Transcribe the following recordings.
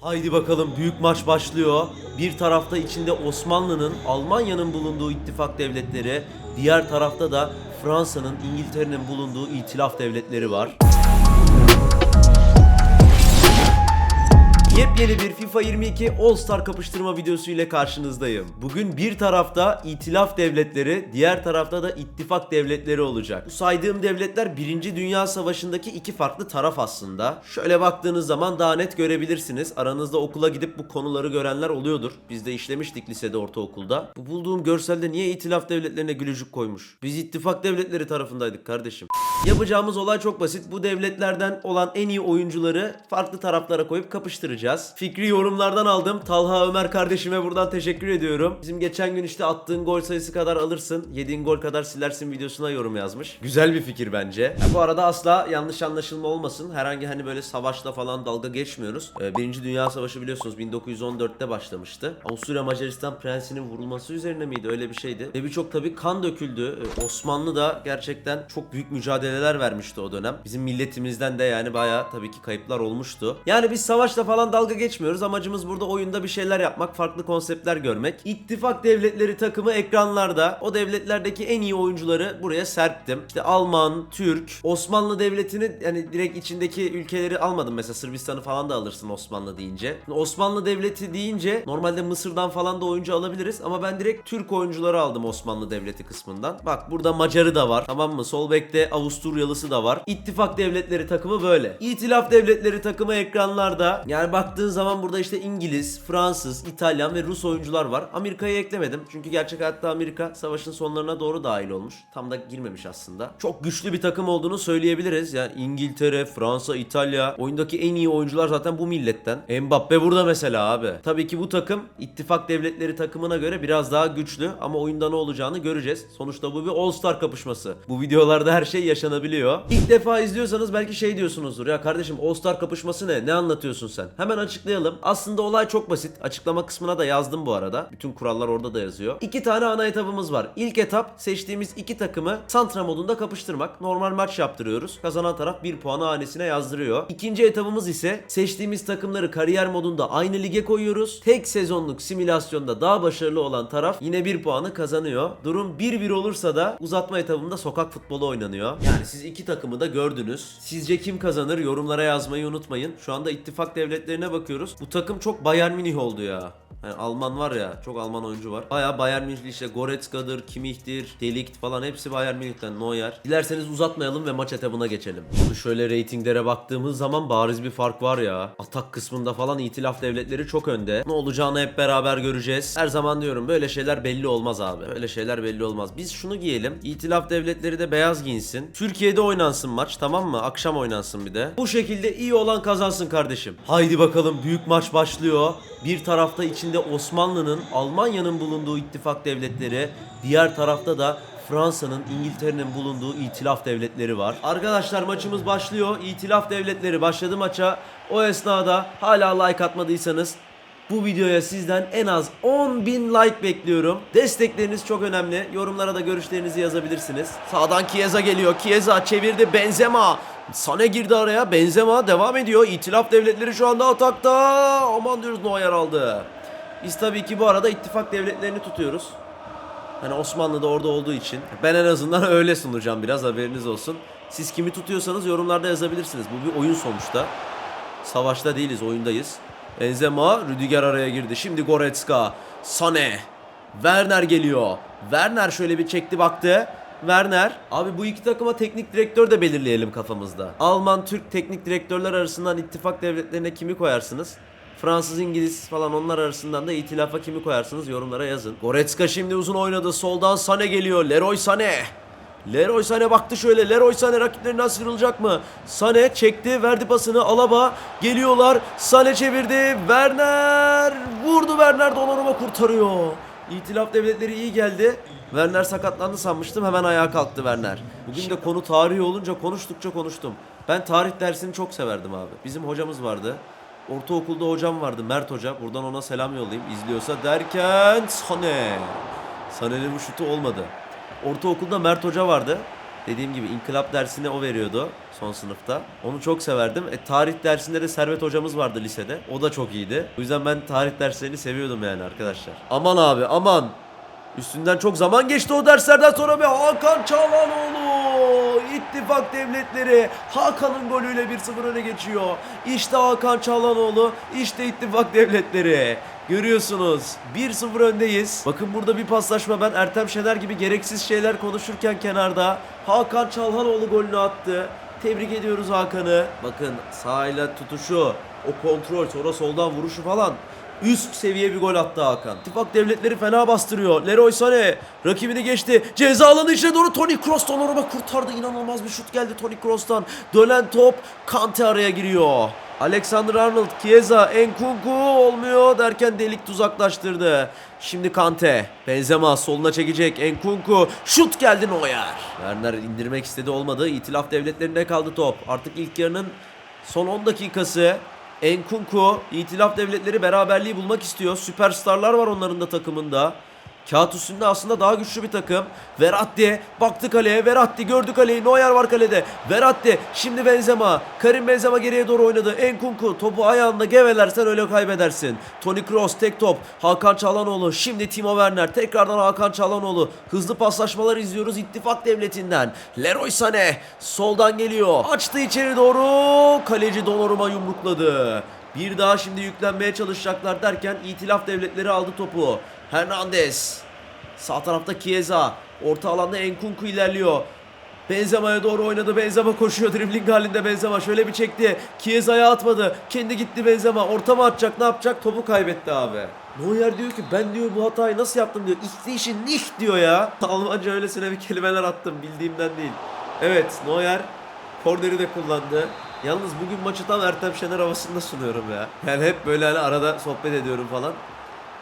Haydi bakalım büyük maç başlıyor. Bir tarafta içinde Osmanlı'nın, Almanya'nın bulunduğu ittifak devletleri, diğer tarafta da Fransa'nın, İngiltere'nin bulunduğu itilaf devletleri var. Yepyeni bir FIFA 22 All Star kapıştırma videosu ile karşınızdayım. Bugün bir tarafta itilaf devletleri, diğer tarafta da ittifak devletleri olacak. Bu saydığım devletler 1. Dünya Savaşı'ndaki iki farklı taraf aslında. Şöyle baktığınız zaman daha net görebilirsiniz. Aranızda okula gidip bu konuları görenler oluyordur. Biz de işlemiştik lisede, ortaokulda. Bu bulduğum görselde niye itilaf devletlerine gülücük koymuş? Biz ittifak devletleri tarafındaydık kardeşim. Yapacağımız olay çok basit. Bu devletlerden olan en iyi oyuncuları farklı taraflara koyup kapıştıracağız. Fikri yorumlardan aldım. Talha Ömer kardeşime buradan teşekkür ediyorum. Bizim geçen gün işte attığın gol sayısı kadar alırsın, yediğin gol kadar silersin videosuna yorum yazmış. Güzel bir fikir bence. Ya bu arada asla yanlış anlaşılma olmasın. Herhangi hani böyle savaşla falan dalga geçmiyoruz. Ee, Birinci Dünya Savaşı biliyorsunuz 1914'te başlamıştı. Avusturya Macaristan prensinin vurulması üzerine miydi? Öyle bir şeydi. Ve birçok tabii kan döküldü. Ee, Osmanlı da gerçekten çok büyük mücadeleler vermişti o dönem. Bizim milletimizden de yani bayağı tabii ki kayıplar olmuştu. Yani biz savaşla falan dalga geçmiyoruz. Amacımız burada oyunda bir şeyler yapmak, farklı konseptler görmek. İttifak devletleri takımı ekranlarda. O devletlerdeki en iyi oyuncuları buraya serptim. İşte Alman, Türk, Osmanlı devletini yani direkt içindeki ülkeleri almadım. Mesela Sırbistan'ı falan da alırsın Osmanlı deyince. Osmanlı devleti deyince normalde Mısır'dan falan da oyuncu alabiliriz ama ben direkt Türk oyuncuları aldım Osmanlı devleti kısmından. Bak burada Macarı da var. Tamam mı? Sol bekte Avusturyalısı da var. İttifak devletleri takımı böyle. İtilaf devletleri takımı ekranlarda. Yani baktığın zaman burada işte İngiliz, Fransız, İtalyan ve Rus oyuncular var. Amerika'yı eklemedim. Çünkü gerçek hayatta Amerika savaşın sonlarına doğru dahil olmuş. Tam da girmemiş aslında. Çok güçlü bir takım olduğunu söyleyebiliriz. Yani İngiltere, Fransa, İtalya. Oyundaki en iyi oyuncular zaten bu milletten. Mbappe burada mesela abi. Tabii ki bu takım ittifak devletleri takımına göre biraz daha güçlü ama oyunda ne olacağını göreceğiz. Sonuçta bu bir All Star kapışması. Bu videolarda her şey yaşanabiliyor. İlk defa izliyorsanız belki şey diyorsunuzdur. Ya kardeşim All Star kapışması ne? Ne anlatıyorsun sen? Hemen açıklayalım. Aslında olay çok basit. Açıklama kısmına da yazdım bu arada. Bütün kurallar orada da yazıyor. İki tane ana etapımız var. İlk etap seçtiğimiz iki takımı Santra modunda kapıştırmak. Normal maç yaptırıyoruz. Kazanan taraf bir puanı hanesine yazdırıyor. İkinci etapımız ise seçtiğimiz takımları kariyer modunda aynı lige koyuyoruz. Tek sezonluk simülasyonda daha başarılı olan taraf yine bir puanı kazanıyor. Durum 1-1 olursa da uzatma etabında sokak futbolu oynanıyor. Yani siz iki takımı da gördünüz. Sizce kim kazanır? Yorumlara yazmayı unutmayın. Şu anda ittifak bakıyoruz. Bu takım çok Bayern Münih oldu ya. Yani Alman var ya çok Alman oyuncu var. Baya Bayern Münihli işte Goretzka'dır, Kimmich'tir, Delikt falan hepsi Bayern Münih'ten Neuer. Dilerseniz uzatmayalım ve maç etabına geçelim. Bunu şöyle reytinglere baktığımız zaman bariz bir fark var ya. Atak kısmında falan itilaf devletleri çok önde. Ne olacağını hep beraber göreceğiz. Her zaman diyorum böyle şeyler belli olmaz abi. Öyle şeyler belli olmaz. Biz şunu giyelim. İtilaf devletleri de beyaz giyinsin. Türkiye'de oynansın maç tamam mı? Akşam oynansın bir de. Bu şekilde iyi olan kazansın kardeşim. Haydi bakalım büyük maç başlıyor. Bir tarafta içinde Osmanlı'nın, Almanya'nın bulunduğu ittifak devletleri, diğer tarafta da Fransa'nın, İngiltere'nin bulunduğu itilaf devletleri var. Arkadaşlar maçımız başlıyor. İtilaf devletleri başladı maça. O esnada hala like atmadıysanız bu videoya sizden en az 10.000 like bekliyorum. Destekleriniz çok önemli. Yorumlara da görüşlerinizi yazabilirsiniz. Sağdan Chiesa geliyor. Chiesa çevirdi Benzema. Sane girdi araya. Benzema devam ediyor. İtilaf devletleri şu anda atakta. Aman diyoruz Neuer aldı. Biz tabii ki bu arada ittifak devletlerini tutuyoruz. Hani Osmanlı da orada olduğu için. Ben en azından öyle sunacağım biraz haberiniz olsun. Siz kimi tutuyorsanız yorumlarda yazabilirsiniz. Bu bir oyun sonuçta. Savaşta değiliz, oyundayız. Benzema, Rüdiger araya girdi. Şimdi Goretzka, Sane, Werner geliyor. Werner şöyle bir çekti baktı. Werner. Abi bu iki takıma teknik direktör de belirleyelim kafamızda. Alman, Türk teknik direktörler arasından ittifak devletlerine kimi koyarsınız? Fransız, İngiliz falan onlar arasından da itilafa kimi koyarsınız yorumlara yazın. Goretzka şimdi uzun oynadı. Soldan Sane geliyor. Leroy Sane. Leroy Sané baktı şöyle. Leroy Sané rakiplerinden sıyrılacak mı? Sané çekti, verdi pasını. Alaba geliyorlar. Sané çevirdi. Werner vurdu. Werner Donnarumma kurtarıyor. İtilaf devletleri iyi geldi. Werner sakatlandı sanmıştım. Hemen ayağa kalktı Werner. Bugün de konu tarihi olunca konuştukça konuştum. Ben tarih dersini çok severdim abi. Bizim hocamız vardı. Ortaokulda hocam vardı Mert Hoca. Buradan ona selam yollayayım. İzliyorsa derken Sané. Sané'nin bu şutu olmadı. Ortaokulda Mert Hoca vardı. Dediğim gibi inkılap dersini o veriyordu son sınıfta. Onu çok severdim. E, tarih dersinde de Servet hocamız vardı lisede. O da çok iyiydi. O yüzden ben tarih derslerini seviyordum yani arkadaşlar. Aman abi aman. Üstünden çok zaman geçti o derslerden sonra ve Hakan Çalhanoğlu İttifak devletleri Hakan'ın golüyle 1-0 öne geçiyor. İşte Hakan Çalhanoğlu, işte İttifak devletleri. Görüyorsunuz 1-0 öndeyiz. Bakın burada bir paslaşma ben Ertem Şener gibi gereksiz şeyler konuşurken kenarda Hakan Çalhanoğlu golünü attı. Tebrik ediyoruz Hakan'ı. Bakın sahayla tutuşu, o kontrol, sonra soldan vuruşu falan. Üst seviye bir gol attı Hakan. İttifak devletleri fena bastırıyor. Leroy Sané rakibini geçti. Ceza alanı içine doğru Toni Kroos Donnarumma kurtardı. İnanılmaz bir şut geldi Toni Kroos'tan. Dönen top Kante araya giriyor. Alexander Arnold, Chiesa, Enkunku olmuyor derken delik tuzaklaştırdı. Şimdi Kante, Benzema soluna çekecek. Enkunku, şut geldi Neuer. Werner indirmek istedi olmadı. İtilaf devletlerinde kaldı top. Artık ilk yarının son 10 dakikası. Enkunku, İtilaf devletleri beraberliği bulmak istiyor. Süperstarlar var onların da takımında. Kağıt üstünde aslında daha güçlü bir takım. Verratti baktı kaleye. Verratti gördü kaleyi. Neuer var kalede. Verratti şimdi Benzema. Karim Benzema geriye doğru oynadı. Enkunku topu ayağında gevelersen öyle kaybedersin. Toni Kroos tek top. Hakan Çalhanoğlu. Şimdi Timo Werner. Tekrardan Hakan Çalhanoğlu. Hızlı paslaşmalar izliyoruz İttifak Devleti'nden. Leroy Sané soldan geliyor. Açtı içeri doğru. Kaleci Donnarumma yumrukladı. Bir daha şimdi yüklenmeye çalışacaklar derken İtilaf Devletleri aldı topu. Hernandez. Sağ tarafta Chiesa. Orta alanda Enkunku ilerliyor. Benzema'ya doğru oynadı. Benzema koşuyor. Dribbling halinde Benzema. Şöyle bir çekti. Chiesa'ya atmadı. Kendi gitti Benzema. Ortama atacak ne yapacak? Topu kaybetti abi. Neuer diyor ki ben diyor bu hatayı nasıl yaptım diyor. İsteyişin nicht diyor ya. Almanca öylesine bir kelimeler attım bildiğimden değil. Evet Neuer korneri de kullandı. Yalnız bugün maçı tam Ertem Şener havasında sunuyorum ya. Yani hep böyle hani arada sohbet ediyorum falan.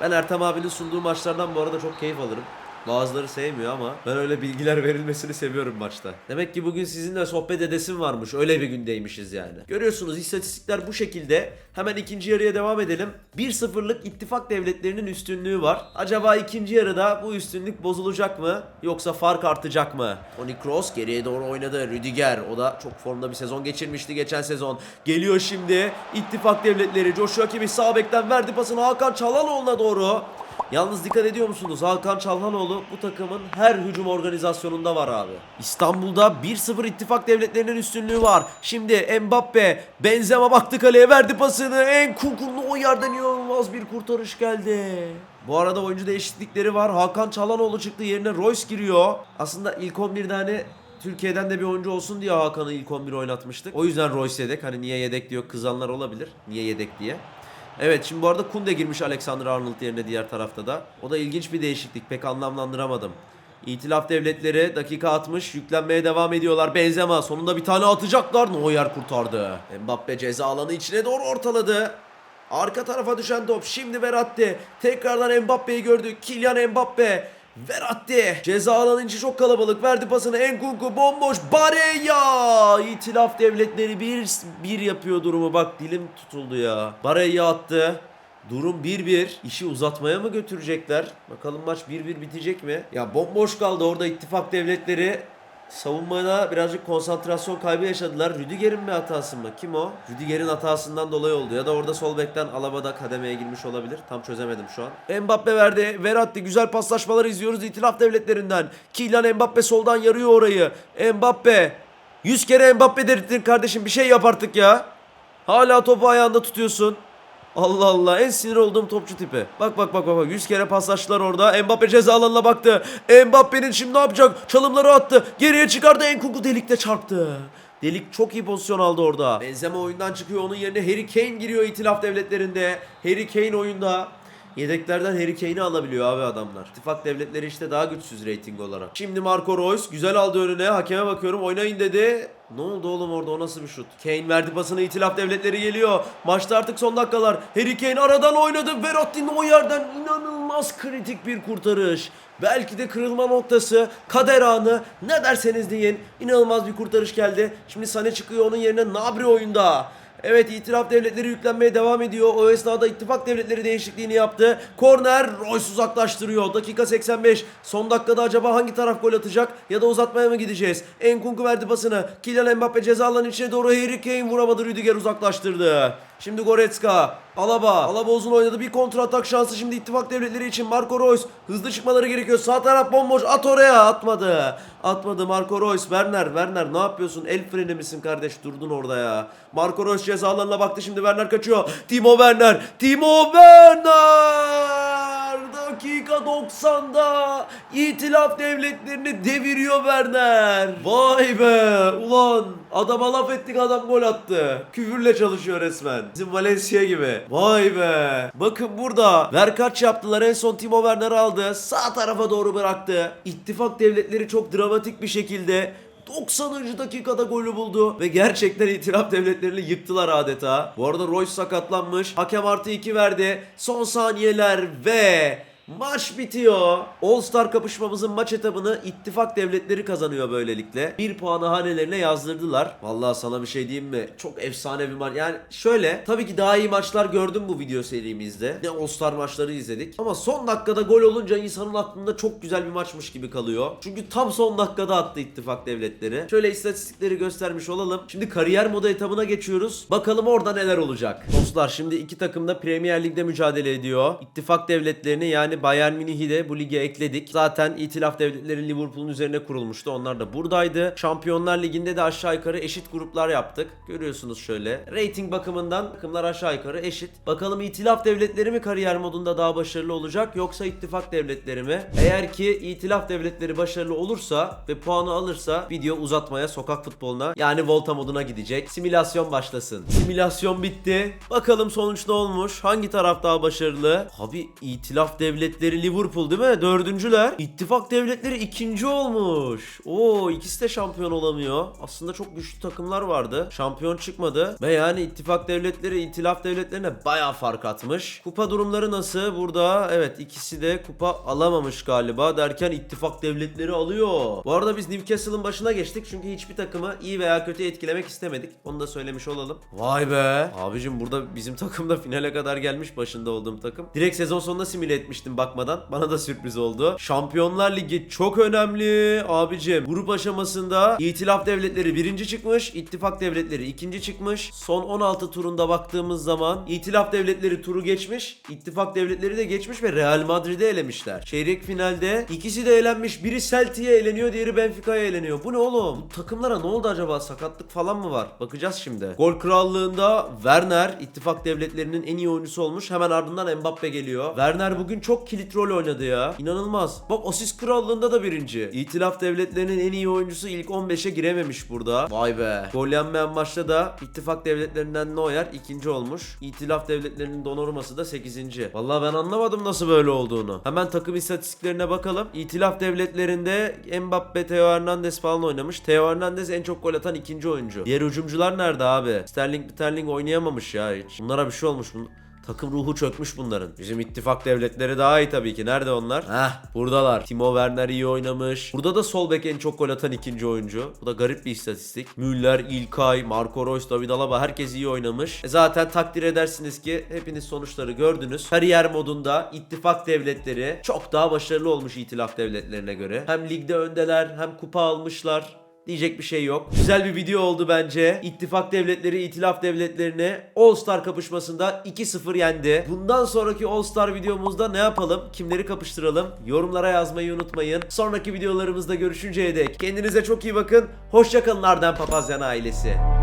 Ben Ertem abinin sunduğu maçlardan bu arada çok keyif alırım. Bazıları sevmiyor ama ben öyle bilgiler verilmesini seviyorum maçta. Demek ki bugün sizinle sohbet edesim varmış. Öyle bir gündeymişiz yani. Görüyorsunuz istatistikler bu şekilde. Hemen ikinci yarıya devam edelim. 1-0'lık ittifak devletlerinin üstünlüğü var. Acaba ikinci yarıda bu üstünlük bozulacak mı? Yoksa fark artacak mı? Toni Kroos geriye doğru oynadı. Rüdiger o da çok formda bir sezon geçirmişti geçen sezon. Geliyor şimdi ittifak devletleri. Joshua Kimmich sağ bekten verdi pasını Hakan Çalhanoğlu'na doğru. Yalnız dikkat ediyor musunuz? Hakan Çalhanoğlu bu takımın her hücum organizasyonunda var abi. İstanbul'da 1-0 ittifak devletlerinin üstünlüğü var. Şimdi Mbappe, Benzema baktı kaleye verdi pasını. Enkunku'nun o yerden inanılmaz bir kurtarış geldi. Bu arada oyuncu değişiklikleri var. Hakan Çalhanoğlu çıktı yerine Royce giriyor. Aslında ilk 11'de hani Türkiye'den de bir oyuncu olsun diye Hakan'ı ilk 11 oynatmıştık. O yüzden Royce yedek. Hani niye yedek diyor kızanlar olabilir. Niye yedek diye. Evet şimdi bu arada Kunde girmiş Alexander Arnold yerine diğer tarafta da. O da ilginç bir değişiklik. Pek anlamlandıramadım. İtilaf devletleri dakika 60 yüklenmeye devam ediyorlar. Benzema sonunda bir tane atacaklar. Neuer kurtardı. Mbappe ceza alanı içine doğru ortaladı. Arka tarafa düşen top. Şimdi Verratti. Tekrardan Mbappe'yi gördük. Kylian Mbappe. Verratti. Ceza alanı içi çok kalabalık. Verdi pasını. Enkunku bomboş. Bareya. İtilaf devletleri bir, bir yapıyor durumu. Bak dilim tutuldu ya. Bareya attı. Durum 1-1. İşi uzatmaya mı götürecekler? Bakalım maç 1-1 bitecek mi? Ya bomboş kaldı orada ittifak devletleri. Savunmada birazcık konsantrasyon kaybı yaşadılar. Rüdiger'in mi hatası mı? Kim o? Rüdiger'in hatasından dolayı oldu. Ya da orada sol bekten Alaba'da kademeye girmiş olabilir. Tam çözemedim şu an. Mbappe verdi. Verratti güzel paslaşmalar izliyoruz itilaf devletlerinden. Kylian Mbappe soldan yarıyor orayı. Mbappe. 100 kere Mbappe dedirttin kardeşim. Bir şey yap artık ya. Hala topu ayağında tutuyorsun. Allah Allah en sinir olduğum topçu tipi. Bak bak bak bak bak 100 kere paslaştılar orada. Mbappe ceza alanına baktı. Mbappe'nin şimdi ne yapacak? Çalımları attı. Geriye çıkardı. Enkunku delikte çarptı. Delik çok iyi pozisyon aldı orada. Benzema oyundan çıkıyor. Onun yerine Harry Kane giriyor itilaf devletlerinde. Harry Kane oyunda. Yedeklerden Harry Kane'i alabiliyor abi adamlar. İttifak devletleri işte daha güçsüz reyting olarak. Şimdi Marco Reus güzel aldı önüne. Hakeme bakıyorum oynayın dedi. Ne oldu oğlum orada o nasıl bir şut? Kane verdi pasını itilaf devletleri geliyor. Maçta artık son dakikalar. Harry Kane aradan oynadı. Verratti'nin o yerden inanılmaz kritik bir kurtarış. Belki de kırılma noktası, kader anı ne derseniz deyin. İnanılmaz bir kurtarış geldi. Şimdi Sane çıkıyor onun yerine Nabri oyunda. Evet itiraf devletleri yüklenmeye devam ediyor. O esnada ittifak devletleri değişikliğini yaptı. Korner Royce uzaklaştırıyor. Dakika 85. Son dakikada acaba hangi taraf gol atacak ya da uzatmaya mı gideceğiz? Enkunku verdi pasını. Kylian Mbappe ceza alanının içine doğru Harry Kane vuramadı. Rüdiger uzaklaştırdı. Şimdi Goretzka. Alaba. Alaba uzun oynadı. Bir kontra atak şansı şimdi ittifak devletleri için. Marco Reus. Hızlı çıkmaları gerekiyor. Sağ taraf bomboş. At oraya. Atmadı. Atmadı Marco Reus. Werner. Werner ne yapıyorsun? El freni misin kardeş? Durdun orada ya. Marco Reus ceza baktı. Şimdi Werner kaçıyor. Timo Werner. Timo Werner. Dakika 90'da itilaf devletlerini deviriyor Werner. Vay be. Ulan adama laf ettik adam gol attı. Küfürle çalışıyor resmen. Bizim Valencia gibi. Vay be. Bakın burada. Verkaç yaptılar. En son Timo Werner aldı. Sağ tarafa doğru bıraktı. İttifak devletleri çok dramatik bir şekilde 90. dakikada golü buldu ve gerçekten itiraf devletlerini yıktılar adeta. Bu arada Royce sakatlanmış. Hakem artı 2 verdi. Son saniyeler ve Maç bitiyor. All Star kapışmamızın maç etabını ittifak devletleri kazanıyor böylelikle. Bir puanı hanelerine yazdırdılar. Vallahi sana bir şey diyeyim mi? Çok efsane bir maç. Yani şöyle tabii ki daha iyi maçlar gördüm bu video serimizde. Ne All Star maçları izledik. Ama son dakikada gol olunca insanın aklında çok güzel bir maçmış gibi kalıyor. Çünkü tam son dakikada attı ittifak devletleri. Şöyle istatistikleri göstermiş olalım. Şimdi kariyer modu etabına geçiyoruz. Bakalım orada neler olacak. Dostlar şimdi iki takım da Premier Lig'de mücadele ediyor. İttifak devletlerini yani Bayern Münih'i de bu lige ekledik. Zaten İtilaf devletleri Liverpool'un üzerine kurulmuştu. Onlar da buradaydı. Şampiyonlar Ligi'nde de aşağı yukarı eşit gruplar yaptık. Görüyorsunuz şöyle. Rating bakımından takımlar aşağı yukarı eşit. Bakalım İtilaf devletleri mi kariyer modunda daha başarılı olacak yoksa ittifak devletleri mi? Eğer ki İtilaf devletleri başarılı olursa ve puanı alırsa video uzatmaya, sokak futboluna yani volta moduna gidecek. Simülasyon başlasın. Simülasyon bitti. Bakalım sonuç ne olmuş? Hangi taraf daha başarılı? Abi İtilaf devletleri Liverpool değil mi? Dördüncüler. İttifak devletleri ikinci olmuş. Oo ikisi de şampiyon olamıyor. Aslında çok güçlü takımlar vardı. Şampiyon çıkmadı. Ve yani ittifak devletleri İtilaf devletlerine bayağı fark atmış. Kupa durumları nasıl? Burada evet ikisi de kupa alamamış galiba derken ittifak devletleri alıyor. Bu arada biz Newcastle'ın başına geçtik çünkü hiçbir takımı iyi veya kötü etkilemek istemedik. Onu da söylemiş olalım. Vay be. Abicim burada bizim takım da finale kadar gelmiş başında olduğum takım. Direkt sezon sonunda simüle etmiştim bakmadan. Bana da sürpriz oldu. Şampiyonlar Ligi çok önemli. Abicim grup aşamasında İtilaf devletleri birinci çıkmış. ittifak devletleri ikinci çıkmış. Son 16 turunda baktığımız zaman İtilaf devletleri turu geçmiş. ittifak devletleri de geçmiş ve Real Madrid'i elemişler. Çeyrek finalde ikisi de elenmiş. Biri Celtic'e eleniyor, diğeri Benfica'ya eleniyor. Bu ne oğlum? Bu takımlara ne oldu acaba? Sakatlık falan mı var? Bakacağız şimdi. Gol krallığında Werner ittifak devletlerinin en iyi oyuncusu olmuş. Hemen ardından Mbappe geliyor. Werner bugün çok kilit rol oynadı ya. İnanılmaz. Bak asist krallığında da birinci. İtilaf devletlerinin en iyi oyuncusu ilk 15'e girememiş burada. Vay be. Gol yenmeyen maçta da ittifak devletlerinden Neuer ikinci olmuş. İtilaf devletlerinin Donnarumma'sı da 8. Vallahi ben anlamadım nasıl böyle olduğunu. Hemen takım istatistiklerine bakalım. İtilaf devletlerinde Mbappe, Theo Hernandez falan oynamış. Theo Hernandez en çok gol atan ikinci oyuncu. Diğer hücumcular nerede abi? Sterling Sterling oynayamamış ya hiç. Bunlara bir şey olmuş. Bun Takım ruhu çökmüş bunların. Bizim ittifak devletleri daha iyi tabii ki. Nerede onlar? Heh buradalar. Timo Werner iyi oynamış. Burada da sol bek en çok gol atan ikinci oyuncu. Bu da garip bir istatistik. Müller, İlkay, Marco Reus, David Alaba herkes iyi oynamış. E zaten takdir edersiniz ki hepiniz sonuçları gördünüz. Kariyer modunda ittifak devletleri çok daha başarılı olmuş itilaf devletlerine göre. Hem ligde öndeler hem kupa almışlar. Diyecek bir şey yok. Güzel bir video oldu bence. İttifak devletleri itilaf devletlerini All Star kapışmasında 2-0 yendi. Bundan sonraki All Star videomuzda ne yapalım? Kimleri kapıştıralım? Yorumlara yazmayı unutmayın. Sonraki videolarımızda görüşünceye dek kendinize çok iyi bakın. Hoşçakalın Arden Papazyan ailesi.